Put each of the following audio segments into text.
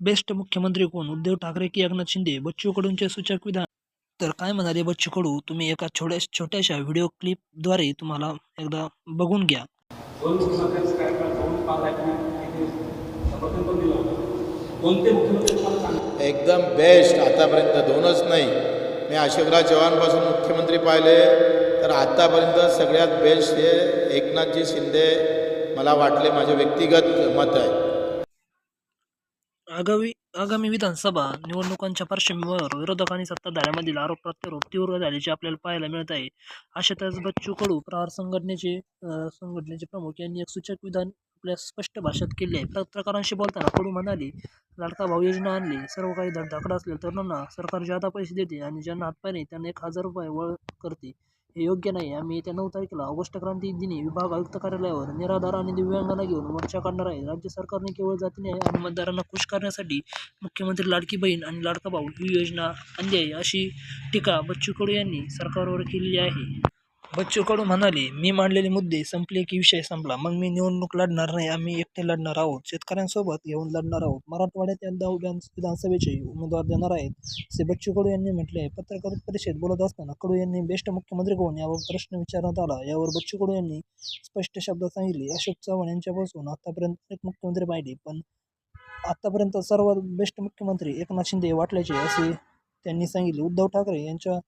Best मुख्यमंत्री कोण? उद्धव ठाकरे की एकनाथ शिंदे? बच्चू कडूंचे सूचक विधान. तर काय म्हणाले बच्चू कडू तुम्ही एका छोट्या छोट्याशा व्हिडिओ क्लिपद्वारे तुम्हाला एकदा बघून घ्या. एकदम बेस्ट. आतापर्यंत दोनच नाही. मी अशोकराव चव्हाणपासून मुख्यमंत्री पाहिले. तर आत्तापर्यंत सगळ्यात बेस्ट हे एकनाथजी शिंदे. मला वाटले माझे व्यक्तिगत मत आहे. आगामी आगामी विधानसभा निवडणुकांच्या पार्श्वभूमीवर विरोधकांनी सत्ताधाऱ्यांमधील आरोप प्रत्यारोप तीव्र झाल्याचे आपल्याला पाहायला मिळत आहे. अशातच बच्चू कडू प्रहार संघटनेचे संघटनेचे प्रमुख यांनी एक सूचक विधान आपल्या स्पष्ट भाषेत केले आहे. पत्रकारांशी बोलताना कडू म्हणाले लाडका भाऊ योजना आणली. सर्व काही धडधाकड असलेल्या तरुणांना सरकार ज्यादा पैसे देते आणि ज्यांना हातपाय नाही त्यांना एक हजार रुपये वळ करते. हे योग्य नाही आम्ही येत्या नऊ तारखेला ऑगस्ट क्रांती दिनी विभाग आयुक्त कार्यालयावर निराधार आणि दिव्यांगांना घेऊन मोर्चा काढणार आहे. राज्य सरकारने केवळ जातीने आणि मतदारांना खुश करण्यासाठी मुख्यमंत्री लाडकी बहीण आणि लाडका भाऊ ही योजना अन्याय अशी टीका बच्चू कडू यांनी सरकारवर केलेली आहे. बच्चू कडू म्हणाले मी मांडलेले मुद्दे संपले की विषय संपला. मग मी निवडणूक लढणार नाही. आम्ही एकटे लढणार आहोत. शेतकऱ्यांसोबत येऊन लढणार आहोत. मराठवाड्यात यंदा विधानसभेचे उमेदवार देणार आहेत. असे बच्चू कडू यांनी म्हटले आहे पत्रकार परिषदेत बोलत असताना कडू यांनी बेस्ट मुख्यमंत्री कोण? यावर प्रश्न विचारण्यात आला. यावर बच्चू कडू यांनी स्पष्ट शब्दात सांगितले अशोक चव्हाण यांच्यापासून आतापर्यंत अनेक मुख्यमंत्री पाहिले पण आतापर्यंत सर्वात बेस्ट मुख्यमंत्री एकनाथ शिंदे वाटल्याचे असे त्यांनी सांगितले. उद्धव ठाकरे यांच्या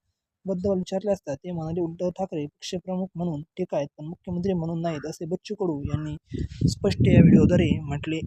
बद्दल विचारले असता ते म्हणाले उद्धव ठाकरे पक्षप्रमुख म्हणून ठीक आहेत पण मुख्यमंत्री म्हणून नाहीत असे बच्चू कडू यांनी स्पष्ट या व्हिडिओद्वारे म्हटले